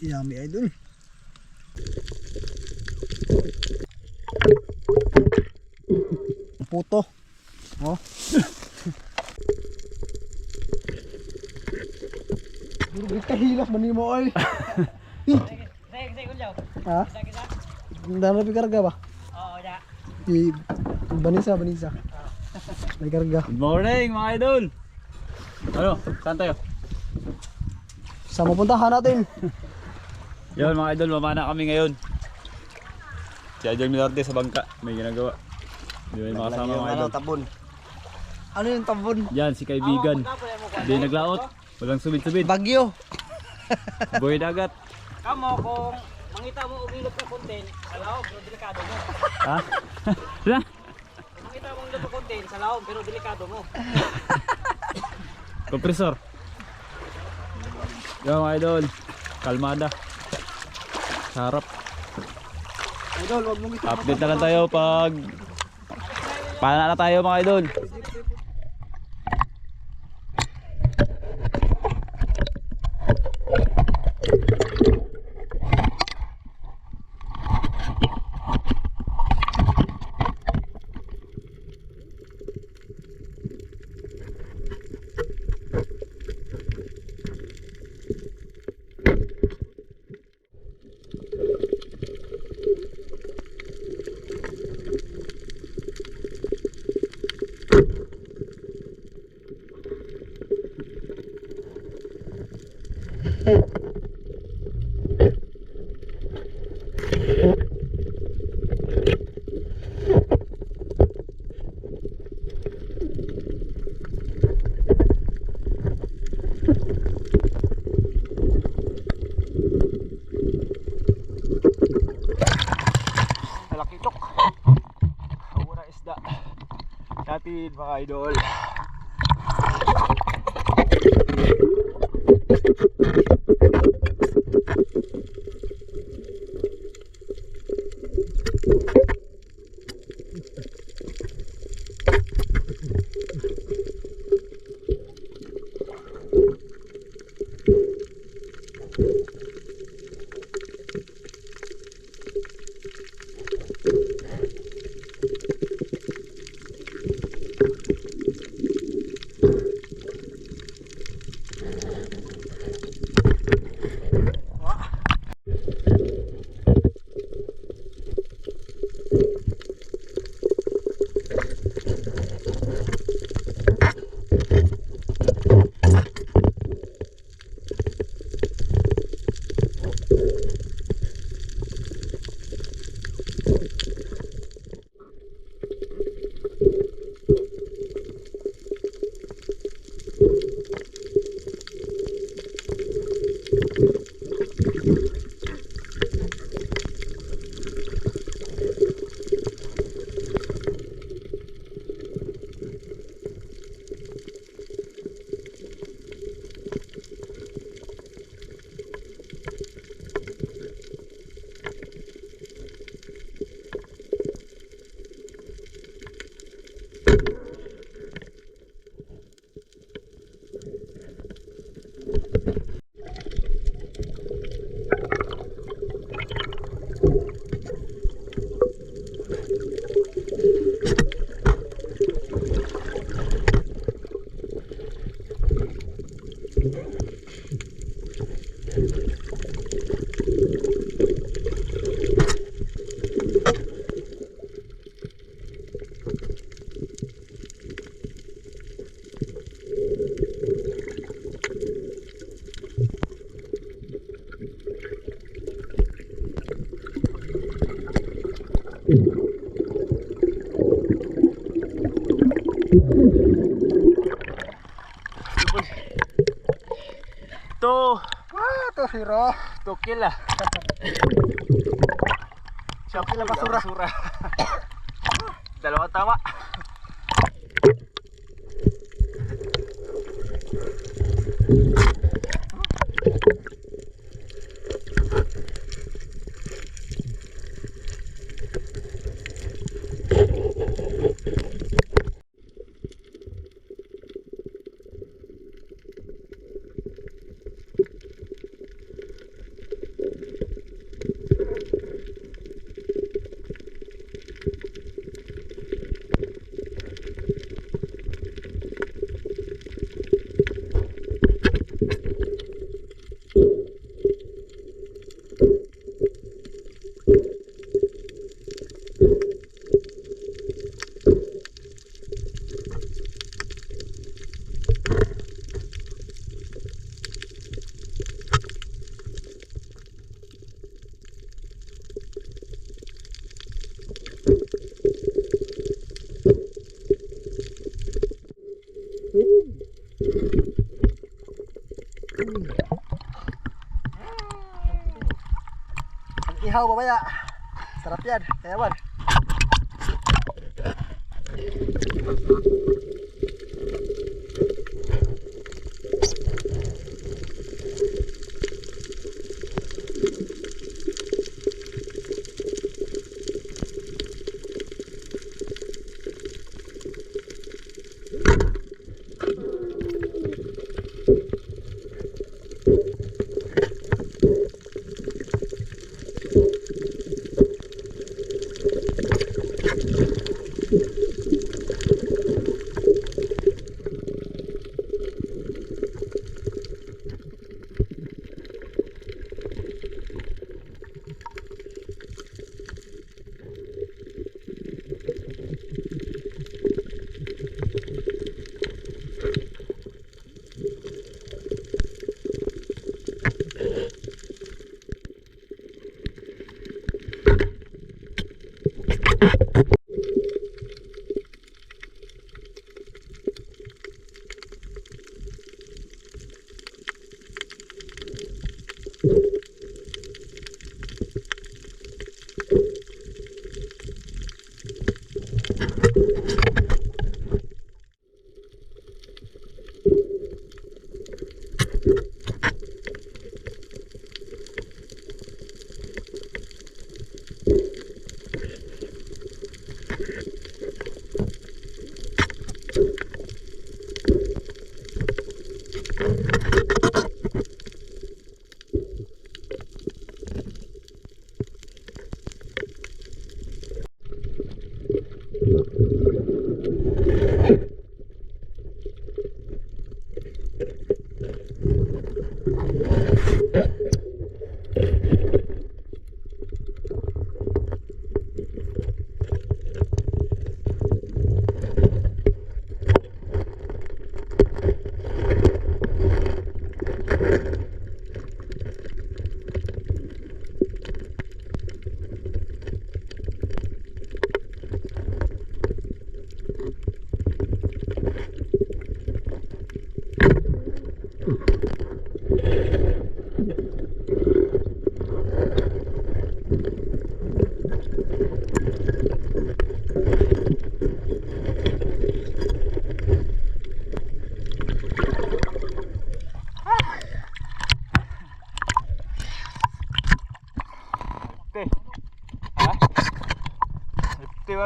Yummy idol. Puto. Oh. Durugit ka hilak man mo ay. Sige, sige, kulyaw. Ha? Dala pi karga ba? Oo, ya. I Banisa, Banisa. May karga. Good morning mga idol. Ano? Saan tayo? Sa mapuntahan natin. Yun mga idol, mamana kami ngayon. Si Idol Milarte sa bangka, may ginagawa. Di ba yung makasama mga idol? tabon. Ano yung tabon? Yan, si kaibigan. Hindi naglaot. Walang subid-subid. Bagyo. Buhay dagat. Kamo, kung mangita mo umilot ka konten, sa laom, pero delikado mo. Ha? Mangita mo umilot ka konten, sa laom, pero delikado mo. Kompresor. Mga idol. Kalmada. Sarap. Idol, wag mong Update na lang tayo pag Paano na tayo mga idol? Malaki chok. Mura isda. Natin mga idol. Ah, to siro. Ihaw babaya. Sarap yan. Ewan.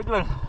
Te mga idol.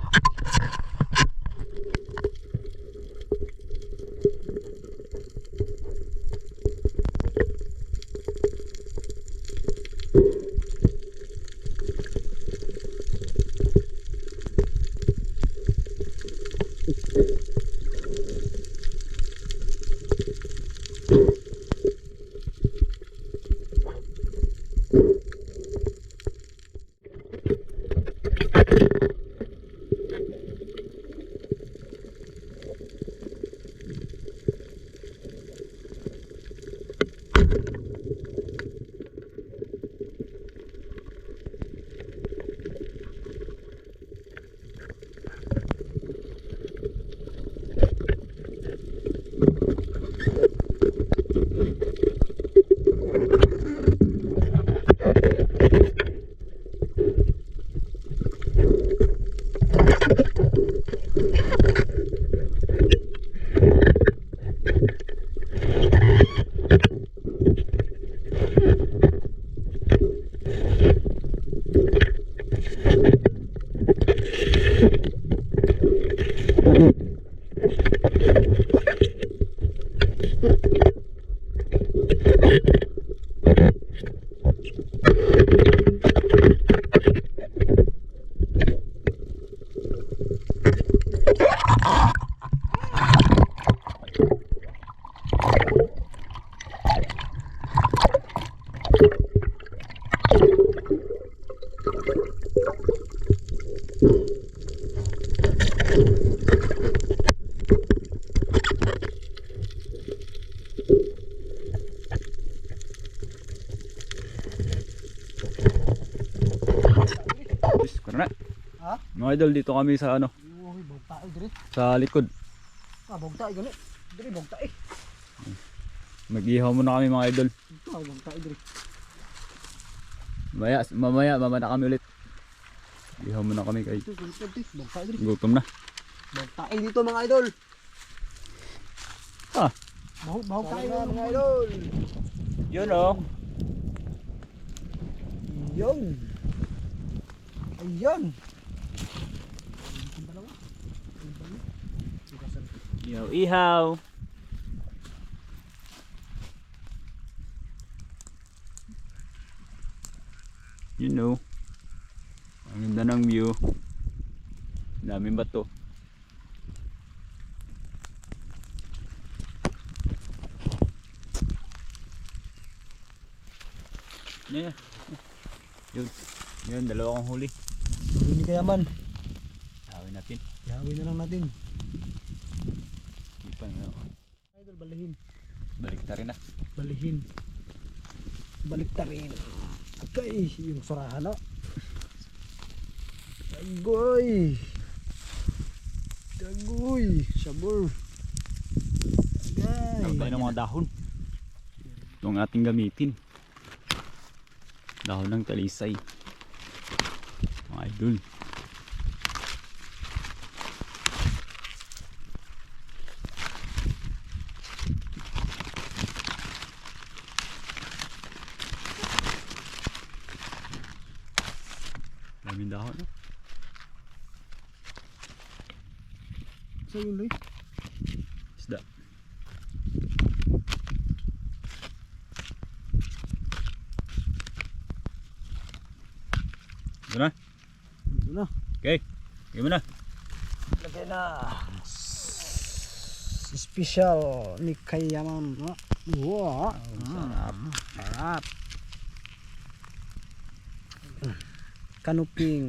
Yes, na. Ha? Mga idol, dito kami sa ano, bogta sa likod. Ah, bogta eh gani. Dire bogta eh. Mag-ihaw muna kami mga idol. Ito, ah, bogta eh dire. Mamaya, mamaya, mamaya na kami ulit. Ihaw muna kami kay gutom na. Bugta ay dito mga idol. Ah. Bahog, bahog tayo mga idol. Yun oh. Yun. Ayun. Ihaw, ihaw. You know. Ang ganda ng view. Daming bato. Yeah. Yun. Yun, dalawa kong huli. Hindi kaya man. Tawin natin. Yawin na lang natin. Pa nga. Idol, balihin. Balik na rin na. Balihin. Balik ta rin. Okay, yung surahan na. Dagoy. Dagoy. Sabor. Ang Dagay. ng mga dahon. Ito ang ating gamitin. Dahon ng talisay. Mga idol. Daming dahon. no? So yun Loy. Isda. Ito na. Ito na. Okay. Game mo na. Lagay na. Special ni Kayaman. Wow. sarap. Sarap. Kanuping.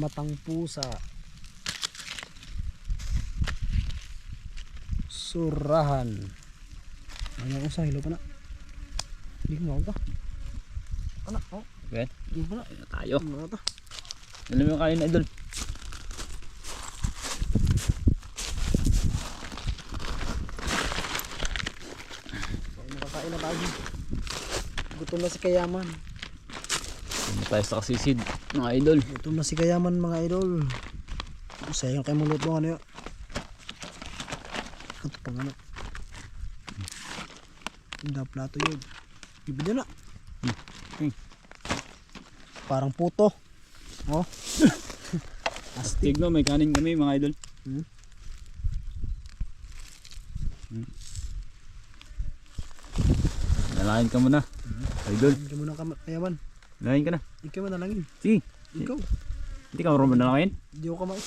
Matang pusa. Surahan. Ano ko sa hilo pa na? Hindi ko mawag ka. Ano? Oh, Okay. hindi ko na. Tayo. Ano to? Alam mo kain na idol. Ay, nakakain na tayo. Gutom na si Kayaman. Ano tayo sa kasisid. Mga idol. Gutom na si Kayaman mga idol. Sayang kayo mulot mo ano yun. Ito pang ano. Hindi plato yun. Ibigyan na. Hmm. Parang puto. Oh. Astig. Tigno, may kanin kami mga idol. Hmm? Hmm. Nalain ka muna. Idol, Hindi mo na kam- Kayaman. nalain ka na. Ikaw manalangin. Sige, Ikaw. hindi ka marunong manalangin. Hindi ko kamay.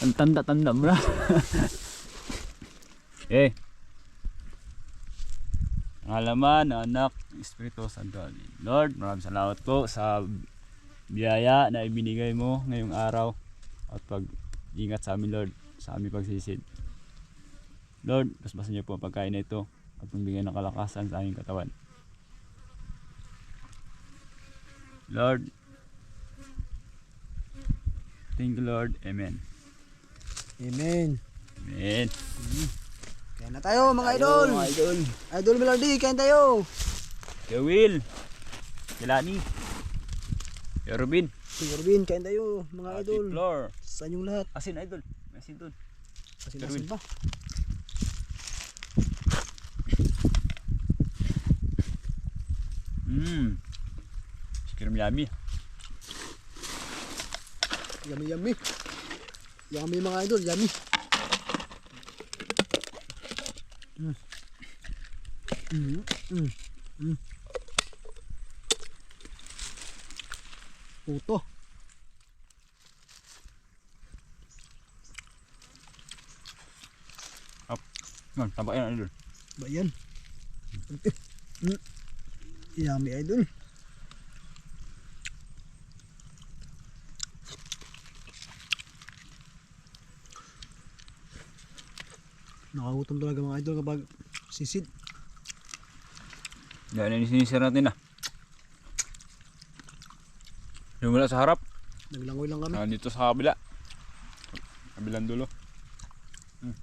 Ang tanda-tanda mo na. eh. Halaman, anak, Espiritu Santo. Lord, maraming salamat po sa biyaya na ibinigay mo ngayong araw at pag ingat sa amin Lord sa aming pagsisid. Lord, basbasan niyo po ang pagkain na ito at magbigay ng kalakasan sa aming katawan. Lord, thank you Lord. Amen. Amen. Amen. Kaya na tayo mga idol. Mga idol. Idol Melody, kain tayo. Kuya Will. Kilani. Kuya Rubin. Sige Robin, kain tayo mga idol. Flor. Sa inyong lahat. Asin idol. May asin dun. Asin-asin pa. Mmm. Yummy. Yummy, yummy. Yummy mga idol, yummy. Mm. Mm. Mm. Mm. Puto. Tamba yan idol. Ba yan? Mm. Yummy idol. Gutom talaga mga idol kapag sisid. Dahil na sinisir natin ah. Lumula sa harap. Naglangoy lang kami. Nandito sa kabila. Kabilang dulo. Hmm.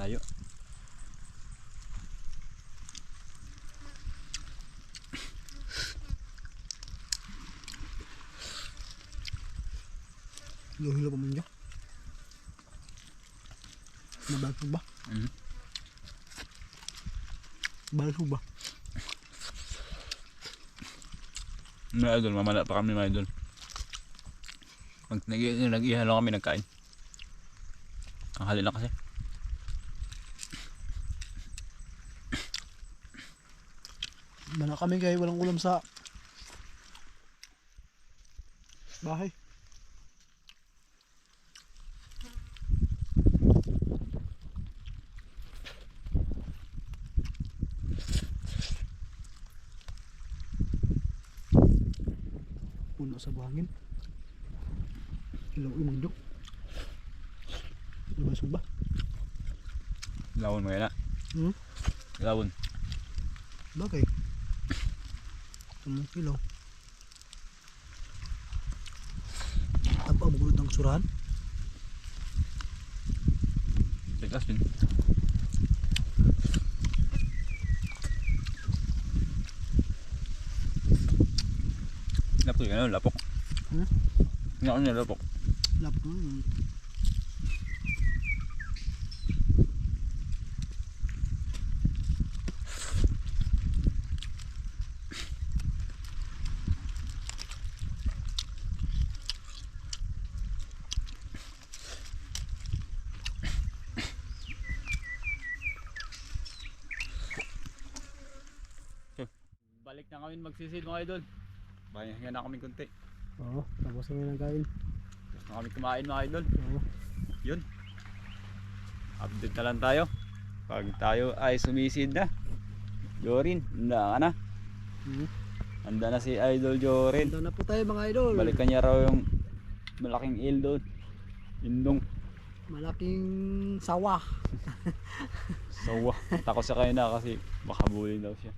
Layo. Luhilo pa man dyan. Nabalsog ba? Mhm. Balsog ba? Mga idol, mamala pa kami mga idol. Pag nag- nag-ihalo kami nagkain. Ang hali na kasi. Mana kami kay walang ulam sa bahay. Puno sa buhangin. Ilaw imong dok. Lumasog ba? Lawon mo yan na. Hmm? Lawon. Bagay. Tumong ilaw. Tapa ang bulot ng surahan. Tigas din. Lapok yun, ano, lapok. Hmm? Nga ano lapok. Lap mo. yun. Balik na kami magsisid mga idol. Bayan na kami kunti. Oo, tapos kami ng kain. Gusto na kami kumain mga idol. Oo. Yun. Update na lang tayo. Pag tayo ay sumisid na. Jorin, handa ka na. Hmm. Handa na si Idol Jorin. Handa na po tayo mga idol. Balikan niya raw yung malaking il doon. Indong. Malaking sawa. Sawa. Takot sa kayo na kasi baka bully daw siya.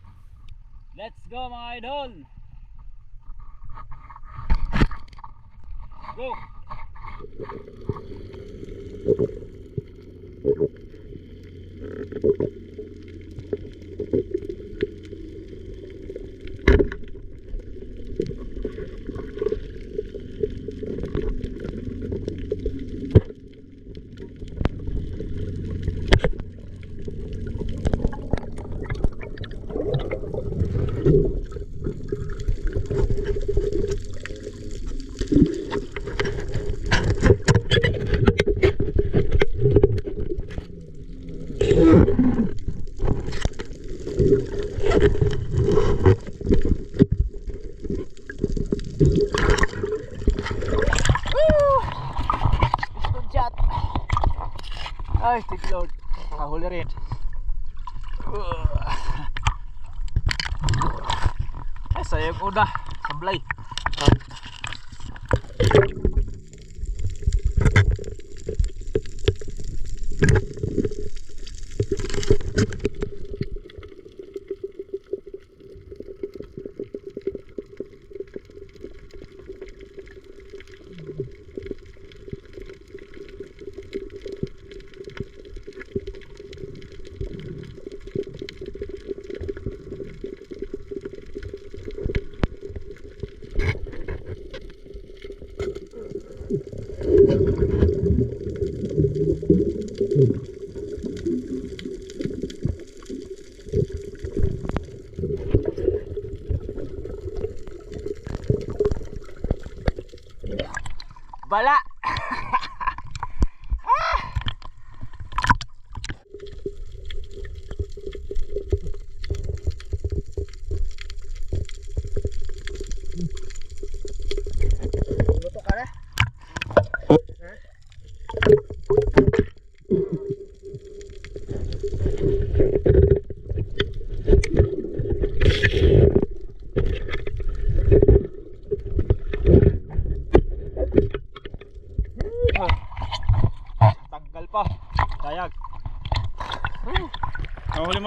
Let's go mga idol! Go! Good Balak.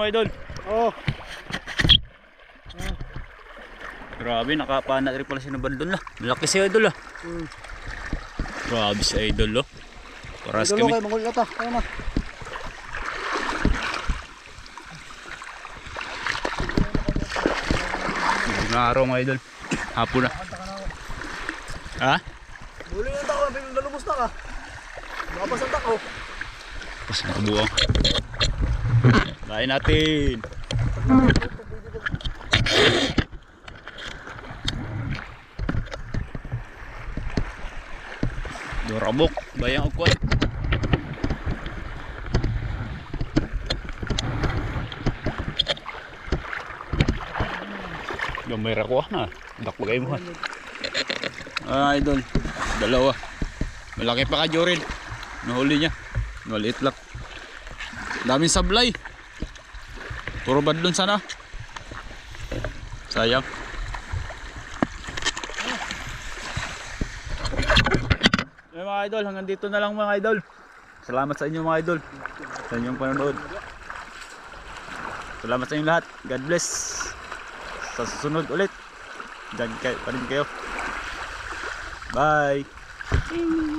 Mo idol. Oo. Grabe, nakapana rin pala si Nabandol na. Malaki si idol ah. Hmm. Grabe si idol oh. Paras Idolo kami. kayo, mangul ka ta. Ayun na. Magandang araw mga idol. Hapon na. Ha? Buli na tao, ang dalubos. kamusta ka? Makapasantak ko. Tapos nakabuang. Kain natin. Dorabok, bayang ukwan. Gamay ra ko na. Dako gay mo. Ah, idol. Dalawa. Malaki pa ka, Jorin. Nahuli niya. Maliit lang. Daming sablay. Puro badlon sana. Sayang. Eh mga idol, hanggang dito na lang mga idol. Salamat sa inyo mga idol. Sa inyong panonood. Salamat sa inyong lahat. God bless. Sa susunod ulit. Diyan kayo, pa rin kayo. Bye.